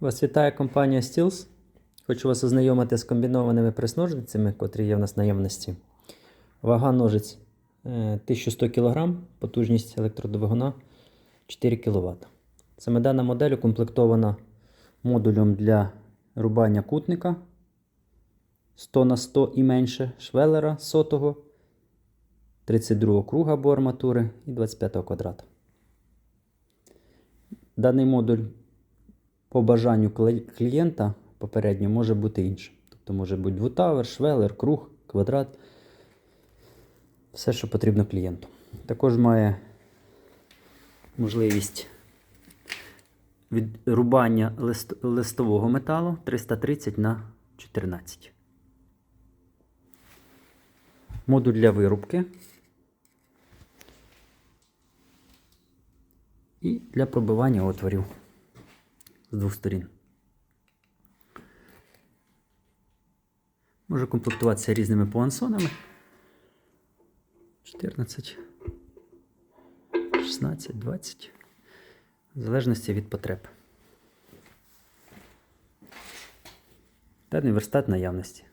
Вас вітає компанія Steels. Хочу вас ознайомити з комбінованими прес-ножницями, котрі є в нас наявності. Вага ножиць е, 1100 кг, потужність електродвигуна 4 кВт. Саме дана модель укомплектована модулем для рубання кутника 100 на 100 і менше, швелера сотого, 32 круга або арматури і 25 квадрата. Даний модуль по бажанню клієнта попередньо може бути іншим. Тобто може бути двутавер, швелер, круг, квадрат. Все, що потрібно клієнту. Також має можливість відрубання лист- листового металу 330 на 14. Модуль для вирубки. І для пробивання отворів з двох сторін. Може комплектуватися різними пуансонами. 14, 16, 20. В залежності від потреб. Певний верстат наявності.